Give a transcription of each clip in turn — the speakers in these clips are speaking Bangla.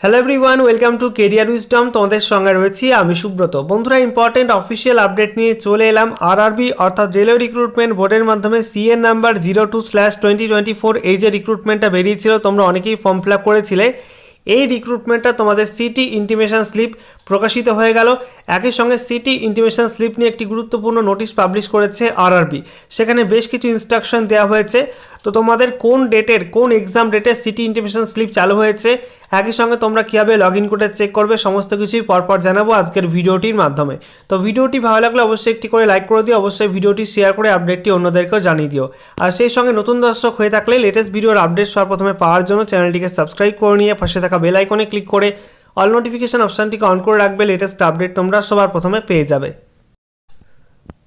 Hello everyone welcome to career wisdom তোমাদের সঙ্গে রয়েছি আমি সুব্রত। বন্ধুরা ইম্পর্টেন্ট অফিসিয়াল আপডেট নিয়ে চলে এলাম আরআরবি অর্থাৎ রেলওয়ে রিক্রুটমেন্ট বোর্ডের মাধ্যমে CN number zero two slash twenty twenty four এই যে রিক্রুটমেন্টটা বেরিয়েছিল, তোমরা অনেকেই ফর্ম ফিল আপ করেছিলে। এই রিক্রুটমেন্টটা তোমাদের সিটি ইন্টিমেশন স্লিপ প্রকাশিত হয়ে গেল। একই সঙ্গে সিটি ইন্টিমেশন স্লিপ নিয়ে একটি গুরুত্বপূর্ণ নোটিশ পাবলিশ করেছে আরআরবি। সেখানে বেশ কিছু ইনস্ট্রাকশন দেওয়া হয়েছে। তো তোমাদের কোন ডেটের, কোন এক্সাম ডেটের সিটি ইন্টিমেশন স্লিপ চালু হয়েছে? একই সঙ্গে তোমরা কীভাবে লগ ইন করে চেক করবে, সমস্ত কিছুই পরপর জানাব আজকের ভিডিওটির মাধ্যমে। তো ভিডিওটি ভালো লাগলে অবশ্যই একটি করে লাইক করে দিও, অবশ্যই ভিডিওটি শেয়ার করে আপডেটটি অন্যদেরকেও জানিয়ে দিও। আর সেই সঙ্গে নতুন দর্শক হয়ে থাকলে লেটেস্ট ভিডিওর আপডেট সর্বপ্রথমে পাওয়ার জন্য চ্যানেলটিকে সাবস্ক্রাইব করে নিয়ে পাশে থাকা বেল আইকনে ক্লিক করে অল নোটিফিকেশান অপশানটিকে অন করে রাখবে লেটেস্ট আপডেট তোমরা সবার প্রথমে পেয়ে যাবে।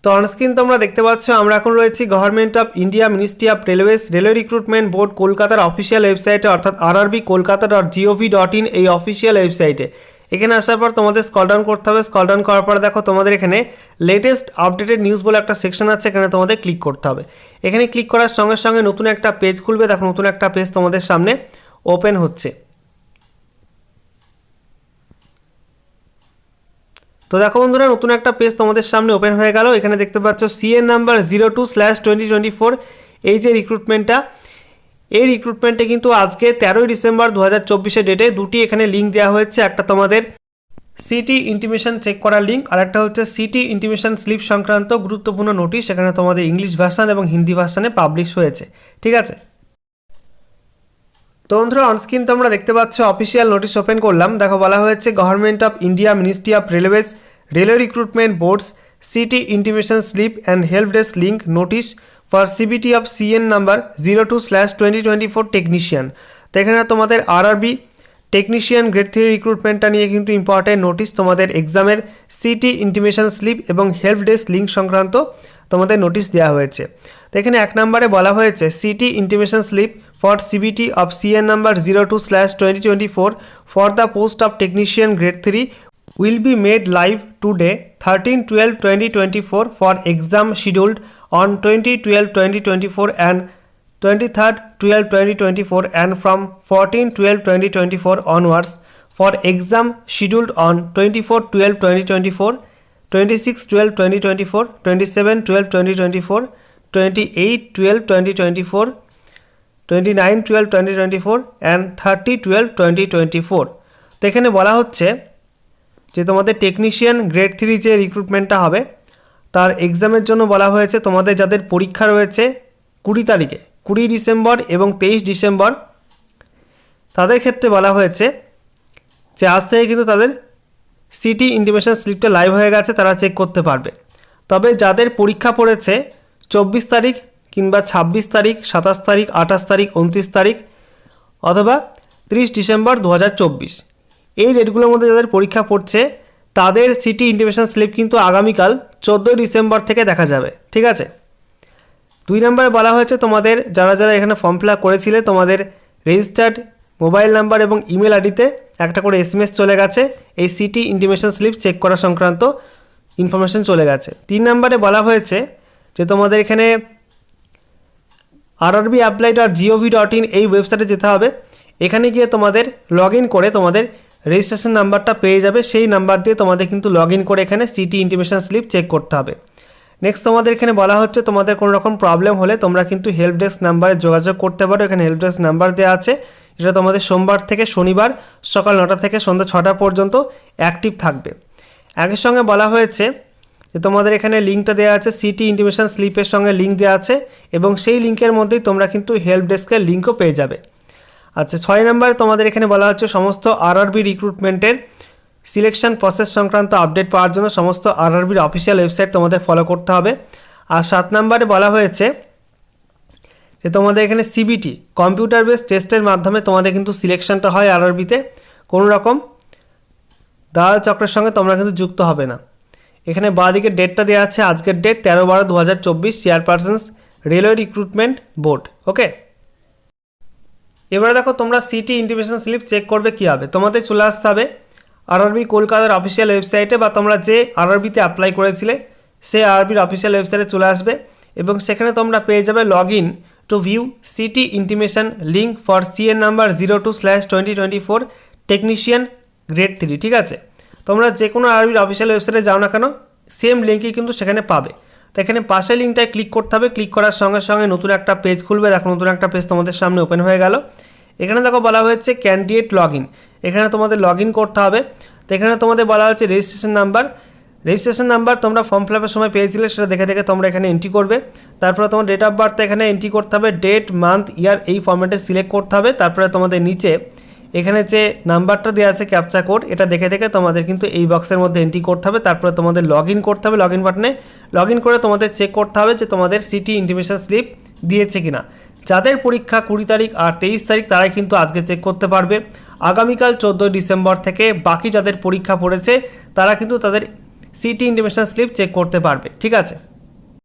তো অনস্ক্রিন তোমরা দেখতে পাচ্ছ, আমরা এখন রয়েছি government of India ministry of railways railway recruitment board কলকাতার অফিসিয়াল ওয়েবসাইটে অর্থাৎ RRB Kolkata dot GOV dot in এই অফিসিয়াল ওয়েবসাইটে এখানে আসার পর তোমাদের স্কল ডাউন করতে হবে স্কল ডাউন করার পর দেখো তোমাদের এখানে লেটেস্ট আপডেটেড নিউজ বলে একটা সেকশন আছে, এখানে তোমাদের ক্লিক করতে হবে। এখানে ক্লিক করার সঙ্গে সঙ্গে নতুন একটা পেজ খুলবে, দেখো নতুন একটা পেজ তোমাদের সামনে ওপেন হচ্ছে। তো দেখো বন্ধুরা, নতুন একটা পেজ তোমাদের সামনে ওপেন হয়ে গেল। এখানে দেখতে পাচ্ছ CN number zero two slash twenty twenty four এই যে রিক্রুটমেন্টটা এই রিক্রুটমেন্টে কিন্তু আজকে তেরোই ডিসেম্বর দু হাজার চব্বিশে ডেটে দুটি এখানে লিঙ্ক দেওয়া হয়েছে। একটা তোমাদের সিটি ইন্টিমেশন চেক করার লিঙ্ক আর একটা হচ্ছে সিটি ইন্টিমেশন স্লিপ সংক্রান্ত গুরুত্বপূর্ণ নোটিশ এখানে তোমাদের ইংলিশ ভার্সান এবং হিন্দি ভার্সানে পাবলিশ হয়েছে। ঠিক আছে? তো বন্ধুরা অনস্ক্রিন তোমরা দেখতে পাচ্ছ অফিসিয়াল নোটিশ ওপেন করলাম। দেখো, বলা হয়েছে government of India ministry of railways railway recruitment boards city intimation slip and help desk link notice for CBT of CN number zero two slash twenty twenty four technician তো এখানে তোমাদের আরআরবি টেকনিশিয়ান গ্রেড থ্রি রিক্রুটমেন্টটা নিয়ে কিন্তু ইম্পর্টেন্ট নোটিশ তোমাদের এক্সামের সিটি ইন্টিমেশন স্লিপ এবং হেল্প ডেস্ক লিঙ্ক সংক্রান্ত তোমাদের নোটিশ দেওয়া হয়েছে। তো এখানে এক নম্বরে বলা হয়েছে city intimation slip for CBT of CN number 02 slash 2024 for the post of technician grade 3 will be made live today 13 12 2024 for exam scheduled on 20 12 2024 and 23rd 12 2024 and from 14 12 2024 onwards for exam scheduled on 24 12 2024 26 12 2024 27 12 2024 28 12 2024 twenty nine twelve twenty twenty four and thirty twelve twenty twenty four তো এখানে বলা হচ্ছে যে তোমাদের টেকনিশিয়ান গ্রেড থ্রি যে রিক্রুটমেন্টটা হবে, তার এক্সামের জন্য বলা হয়েছে তোমাদের যাদের পরীক্ষা রয়েছে কুড়ি তারিখে, কুড়ি ডিসেম্বর এবং তেইশ ডিসেম্বর, তাদের ক্ষেত্রে বলা হয়েছে যে আজ থেকে কিন্তু তাদের সিটি ইন্টিমেশন স্লিপটা লাইভ হয়ে গেছে, তারা চেক করতে পারবে। তবে যাদের পরীক্ষা পড়েছে চব্বিশ তারিখ কিংবা ছাব্বিশ তারিখ, সাতাশ তারিখ, আঠাশ তারিখ, উনত্রিশ তারিখ অথবা ত্রিশ ডিসেম্বর দু হাজার চব্বিশ। এই ডেটগুলোর মধ্যে যাদের পরীক্ষা পড়ছে, তাদের সিটি ইন্টিমেশন স্লিপ কিন্তু আগামীকাল চোদ্দোই ডিসেম্বর থেকে দেখা যাবে, ঠিক আছে? দুই নম্বরে বলা হয়েছে তোমাদের যারা যারা এখানে ফর্ম ফিল করেছিলে, তোমাদের রেজিস্টার্ড মোবাইল নাম্বার এবং ইমেল আইডিতে একটা করে এস চলে গেছে, এই সিটি ইন্টিমেশন স্লিপ চেক করা সংক্রান্ত ইনফরমেশন চলে গেছে। তিন নম্বরে বলা হয়েছে যে তোমাদের এখানে RRB apply dot GOV dot in এই ওয়েবসাইটে যেতে হবে। এখানে গিয়ে তোমাদের লগ করে তোমাদের রেজিস্ট্রেশন নাম্বারটা পেয়ে যাবে। সেই নাম্বার দিয়ে তোমাদের কিন্তু লগ করে এখানে সিটি ইন্টিমেশন স্লিপ চেক করতে হবে। নেক্সট তোমাদের এখানে বলা হচ্ছে, তোমাদের কোনো রকম প্রবলেম হলে তোমরা কিন্তু হেল্প ডেস্ক নাম্বারে যোগাযোগ করতে পারো। এখানে হেল্প ডেস্ক নাম্বার দেওয়া আছে। যেটা তোমাদের সোমবার থেকে শনিবার সকাল নটা থেকে সন্ধ্যা ছটা পর্যন্ত অ্যাক্টিভ থাকবে। একই সঙ্গে বলা হয়েছে যে তোমাদের এখানে লিঙ্কটা দেওয়া আছে সিটি ইন্টিমেশন স্লিপের সঙ্গে লিঙ্ক দেওয়া আছে এবং সেই লিঙ্কের মধ্যেই তোমরা কিন্তু হেল্প ডেস্কের লিঙ্কও পেয়ে যাবে। আচ্ছা ছয় নম্বরে তোমাদের এখানে বলা হচ্ছে সমস্ত আরআরবি রিক্রুটমেন্টের সিলেকশন প্রসেস সংক্রান্ত আপডেট পাওয়ার জন্য সমস্ত আরআরবির অফিসিয়াল ওয়েবসাইট তোমাদের ফলো করতে হবে। আর সাত নম্বরে বলা হয়েছে যে তোমাদের এখানে সিবিটি কম্পিউটার বেস টেস্টের মাধ্যমে তোমাদের কিন্তু সিলেকশনটা হয় আরআরবিতে কোনো রকম দালাল চক্রের সঙ্গে তোমরা কিন্তু যুক্ত হবে না। এখানে বাঁদিকে ডেটটা দেওয়া আছে, আজকের ডেট তেরো বারো দু হাজার চব্বিশ chairpersons railway recruitment board okay এবারে দেখো তোমরা সিটি ইন্টিমেশন স্লিপ চেক করবে কীভাবে। তোমাদের চলে আসতে হবে আরআরবি কলকাতার অফিসিয়াল ওয়েবসাইটে বা তোমরা যে আরআরবিতে অ্যাপ্লাই করেছিলে, সেই আরআরবির অফিসিয়াল ওয়েবসাইটে চলে আসবে এবং সেখানে তোমরা পেয়ে যাবে log in to view city intimation link for CN number zero two slash twenty twenty four technician grade three ঠিক আছে? তোমরা যে কোনো আরবির অফিসিয়াল ওয়েবসাইটে যাও না কেন সেম লিঙ্কই কিন্তু সেখানে পাবে। তো এখানে পাশে লিঙ্কটায় ক্লিক করতে হবে। ক্লিক করার সঙ্গে সঙ্গে নতুন একটা পেজ খুলবে। দেখো, নতুন একটা পেজ তোমাদের সামনে ওপেন হয়ে গেল। এখানে দেখো বলা হয়েছে ক্যান্ডিডেট লগ এখানে তোমাদের লগ করতে হবে। তো এখানে তোমাদের বলা হচ্ছে রেজিস্ট্রেশন নাম্বার রেজিস্ট্রেশন নাম্বার তোমরা ফর্ম ফিল সময় পেয়েছিলে, সেটা দেখে দেখে তোমরা এখানে এন্ট্রি করবে। তারপরে তোমার ডেট অফ বার্থ এখানে এন্ট্রি করতে হবে। ডেট মান্থ ইয়ার এই ফর্ম্যাটে সিলেক্ট করতে হবে। তারপরে তোমাদের নিচে এখানে যে নাম্বারটা দেওয়া আছে ক্যাপচা কোড, এটা দেখে দেখে তোমাদের কিন্তু এই বক্সের মধ্যে এন্ট্রি করতে হবে। তারপরে তোমাদের লগ করতে হবে লগ ইন বাটনে লগ করে তোমাদের চেক করতে হবে যে তোমাদের সিটি ইন্টিমেশন স্লিপ দিয়েছে কিনা। যাদের পরীক্ষা কুড়ি তারিখ আর তেইশ তারিখ, তারাই কিন্তু আজকে চেক করতে পারবে। আগামীকাল চোদ্দোই ডিসেম্বর থেকে বাকি যাদের পরীক্ষা পড়েছে, তারা কিন্তু তাদের সিটি ইন্টিমেশন স্লিপ চেক করতে পারবে। ঠিক আছে?